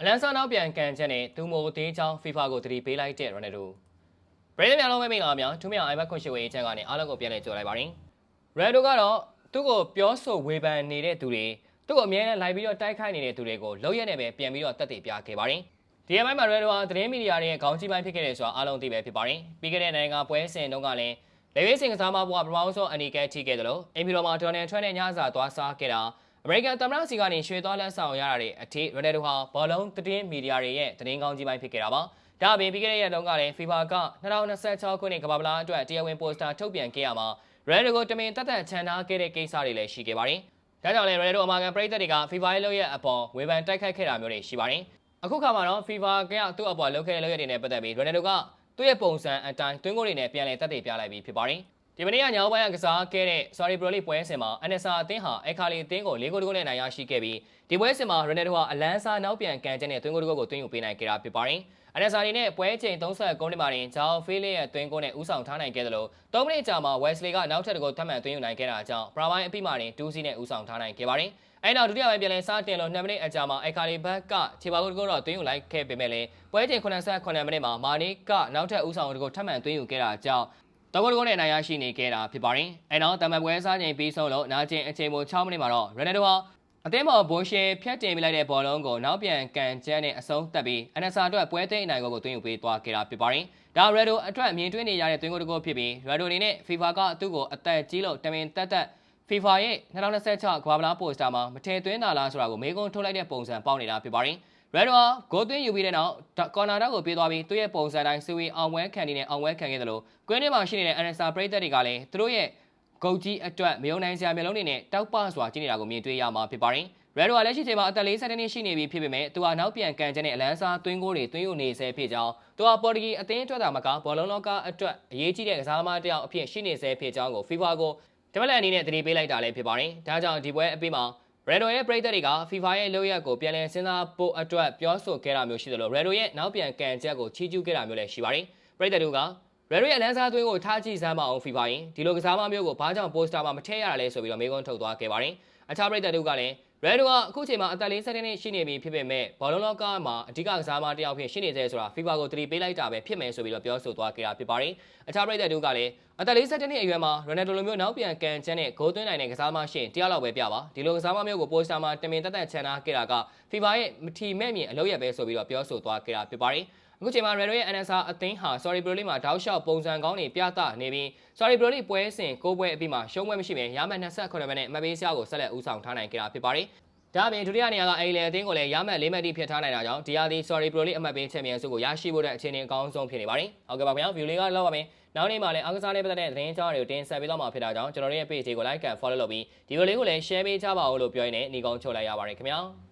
အလန်ဆာနောက်ပြန်ကန်ချက်နဲ့သူမိုသေးချောင်း FIFA ကိုတတိပေးလိုက်တဲ့ရိုနယ်ဒိုပရိသတ်များလုံးပဲမင်္ဂလာပါများထူးမြောင်အိုင်ဘတ်ခွန်ရှိဝေးချန်ကနေအားလုံးကိုပြန်လည်ကြိုလိုက်ပါရင်ရိုနယ်ဒိုကတော့သူ့ကိုပြောဆိုဝေဖန်နေတဲ့သူတွေသူ့ကိုအမြဲတမ်းလိုက်ပြီးတော့တိုက်ခိုက်နေတဲ့သူတွေကိုလောက်ရက်နဲ့ပဲပြန်ပြီးတော့တက်တည်ပြခဲ့ပါတယ်ဒီအပိုင်းမှာရိုနယ်ဒိုဟာသတင်းမီဒီယာတွေရဲ့ခေါင်းကြီးပိုင်းဖြစ်ခဲ့တယ်ဆိုတာအားလုံးသိပဲဖြစ်ပါတယ်ပြီးခဲ့တဲ့နိုင်ငံပွဲစဉ်တုန်းကလည်းလေဝေးစင်ကစားမဘွားပထမဆုံးအနီကဲထိခဲ့တယ်လို့အင်ဖီလိုမှာဒေါ်နယ်ထရန့်နဲ့ညစာသွားစားခဲ့တာ အမေရိကန်သမ္မတစီကနေရွှေသွားလက်ဆောင်ရတာတွေအထိရိုနယ်ဒိုဟာဘောလုံးသတင်းမီဒီယာတွေရဲ့သတင်းကောင်းကြီးပိုင်းဖြစ်ခဲ့တာပါဒါအပြင်ပြီးခဲ့တဲ့ရက်တုန်းကလည်း FIFA က2026ခုနှစ်ကမ္ဘာ့ဗလားအတွက်တရားဝင်ပိုစတာထုတ်ပြန်ခဲ့ရမှာရိုနယ်ဒိုကိုတမင်တက်တက်ချန်ထားခဲ့တဲ့ကိစ္စတွေလည်းရှိခဲ့ပါတယ်ဒါကြောင့်လည်းရိုနယ်ဒိုအမာကန်ပရိသတ်တွေက FIFA ရဲ့လုပ်ရက်အပေါ်ဝေဖန်တိုက်ခိုက်ခဲ့တာမျိုးတွေရှိပါတယ်အခုခါမှာတော့ FIFA ကသူ့အပေါ်လုပ်ခဲ့တဲ့လုပ်ရက်တွေနဲ့ပတ်သက်ပြီးရိုနယ်ဒိုကသူ့ရဲ့ပုံစံအတိုင်းတွင်းကိုတွေနဲ့ပြန်လည်တက်တည်ပြလိုက်ပြီးဖြစ်ပါတယ် ဒီမနေ့ကညောင်းပိုင်းကစားခဲ့တဲ့ Sorry Pro League ပွဲစဉ်မှာ NSA အသင်းဟာအခါလီအသင်းကို၄ဂိုးတဂိုးနဲ့နိုင်ရရှိခဲ့ပြီးဒီပွဲစဉ်မှာ Ronaldo ဟာအလန်းစားနောက်ပြန်ကန်ချက်နဲ့သွင်းဂိုးတဂိုးကိုသွင်းယူပေးနိုင်ခဲ့တာဖြစ်ပါတယ်။ NSA အနေနဲ့ပွဲချိန်39မိနစ်မှာတင်ဂျာအိုဖေးလီရဲ့သွင်းဂိုးနဲ့ဦးဆောင်ထားနိုင်ခဲ့တယ်လို့3မိနစ်ကြာမှာ Wesley ကနောက်ထပ်တဂိုးထပ်မံသွင်းယူနိုင်ခဲ့တာကြောင့်ပရာပိုင်းအပြီးမှာတင်2စီးနဲ့ဦးဆောင်ထားနိုင်ခဲ့ပါတယ်။အဲနောက်ဒုတိယပိုင်းပြန်လည်စတင်လို့2မိနစ်အကြာမှာအခါလီဘက်ကခြေပါကုတ်တကုတ်တော့သွင်းယူလိုက်ခဲ့ပေမဲ့လည်းပွဲချိန်89မိနစ်မှာမာနီကနောက်ထပ်ဦးဆောင်တကုတ်ထပ်မံသွင်းယူခဲ့တာကြောင့် တကောတကောနဲ့နိုင်ရရှိနေခဲ့တာဖြစ်ပါတယ်။အဲနောက်တမန်ပွဲစားချိန်ပြီးဆုံးလို့နာကျင်အချိန်မို6မိနစ်မှာတော့ရိုနယ်ဒိုဟာအသင်းပေါ်ဘိုရှယ်ဖြတ်တင်ပြလိုက်တဲ့ဘောလုံးကိုနောက်ပြန်ကန်ကျန်းနဲ့အဆုံးတက်ပြီးအနက်ဆာအတွက်ပွဲသိမ်းအနိုင်ကိုသွင်းယူပေးသွားခဲ့တာဖြစ်ပါတယ်။ဒါရိုဒိုအတွက်မြင်တွေ့နေရတဲ့သွင်းကိုတကောဖြစ်ပြီးရိုဒိုအနေနဲ့ FIFA ကသူ့ကိုအသက်ကြီးလို့တမင်တက်တက် FIFA ရဲ့2026ကမ္ဘာ့ဗလားပိုစတာမှာမထည့်သွင်းတာလားဆိုတာကိုမေးခွန်းထုတ်လိုက်တဲ့ပုံစံပေါက်နေတာဖြစ်ပါတယ်။ Red ဟာဂိုးသွင်းယူပြီးတဲ့နောက်ကော်နာတော့ကိုပြေးသွားပြီးသူ့ရဲ့ပုံစံတိုင်းစူဝီအောင်ဝဲခံနေတဲ့အောင်ဝဲခံခဲ့တယ်လို့ကွင်းထဲမှာရှိနေတဲ့ NSA ပရိသတ်တွေကလည်းသူတို့ရဲ့ဂုတ်ကြီးအတွက်မယုံနိုင်စရာမျိုးလုံးတွေနဲ့တောက်ပစွာကြည့်နေတာကိုမြင်တွေ့ရမှာဖြစ်ပါတယ်။ Red ဟာလက်ရှိချိန်မှာအသက်40နှစ်ရှိနေပြီဖြစ်ပေမဲ့သူဟာနောက်ပြန်ကန်ချက်နဲ့အလန်းစားသွင်းကိုတွေသွင်းယူနေဆဲဖြစ်ကြောင်းသူဟာပေါ်တူဂီအသင်းအတွက်သာမကဘောလုံးလောကအတွက်အရေးကြီးတဲ့ကစားသမားတစ်ယောက်အဖြစ်ရှိနေဆဲဖြစ်ကြောင်းကို FIFA ကိုတမလက်အနေနဲ့တတိပေးလိုက်တာလည်းဖြစ်ပါတယ်။ဒါကြောင့်ဒီပွဲအပြီးမှာ Redo ရဲ့ပရိသတ်တွေက FIFA ရဲ့လုပ်ရက်ကိုပြန်လည်စဉ်းစားဖို့အတွက်ပြောဆိုခဲ့တာမျိုးရှိတယ်လို့ Redo ရဲ့နောက်ပြန်ကန်ချက်ကိုချီးကျူးခဲ့တာမျိုးလည်းရှိပါတယ်။ပရိသတ်တို့က Redo ရဲ့အလန်းစားသွင်းကိုထားကြည့်စမ်းမအောင် FIFA ရင်ဒီလိုကစားမမျိုးကိုဘာကြောင့် poster မှာမထည့်ရတာလဲဆိုပြီးတော့မေးခွန်းထုတ်သွားခဲ့ပါတယ်။အခြားပရိသတ်တို့ကလည်း Redo ကအခုချိန်မှာအသက်40နှစ်ရှိနေပြီဖြစ်ပေမဲ့ဘောလုံးလောကမှာအဓိကကစားမတစ်ယောက်ဖြစ်ရှိနေသေးဆိုတာ FIFA ကိုတတိပေးလိုက်တာပဲဖြစ်မယ်ဆိုပြီးတော့ပြောဆိုသွားခဲ့တာဖြစ်ပါတယ်။အခြားပရိသတ်တို့ကလည်းအသက်47နှစ်အရွယ်မှာ Ronaldo လိုမျိုးနောက်ပြန်ကန်ချမ်းနဲ့ဂိုးသွင်းနိုင်တဲ့ကစားမရှိရင်တရားလောက်ပဲပြပါဒီလိုကစားမမျိုးကိုပိုစတာမှာတမင်တက်တက်ချန်ထားခဲ့တာက FIFA ရဲ့မထီမဲ့မြင်အလုပ်ရပဲဆိုပြီးတော့ပြောဆိုသွားခဲ့တာဖြစ်ပါတယ် အခုချိန်မှာ Real ရဲ့ NSA အသင်းဟာ Sorry Pro League မှာတောက်လျှောက်ပုံစံကောင်းတွေပြသနေပြီး Sorry Pro League ပွဲစဉ်၉ပွဲအပြီးမှာရှုံးပွဲမရှိဘဲရမှတ်28မိနစ်အမှတ်ပေးစရာကိုဆက်လက်ဦးဆောင်ထားနိုင်ကြတာဖြစ်ပါတယ်ဒါအပြင်ဒုတိယနေရာကအိုင်လန်အသင်းကိုလည်းရမှတ်၄မှတ်တိဖြစ်ထားနိုင်တာကြောင့်ဒီယာဒီ Sorry Pro League အမှတ်ပေးချန်ပီယံဆုကိုရရှိဖို့တဲ့အခြေအနေအကောင်းဆုံးဖြစ်နေပါတယ်။ဟုတ်ကဲ့ပါခင်ဗျာ view လေးကလောက်ပါမယ်။နောက်နေ့မှာလည်းအားကစားလေးပတ်သက်တဲ့သတင်းကြောင်းတွေကိုတင်ဆက်ပေးတော့မှာဖြစ်တာကြောင့်ကျွန်တော်တို့ရဲ့ page ကို like and follow လုပ်ပြီးဒီ video လေးကိုလည်း share ပေးကြပါဦးလို့ပြောရင်းနဲ့ညီကုန်းချုပ်လိုက်ရပါတယ်ခင်ဗျာ။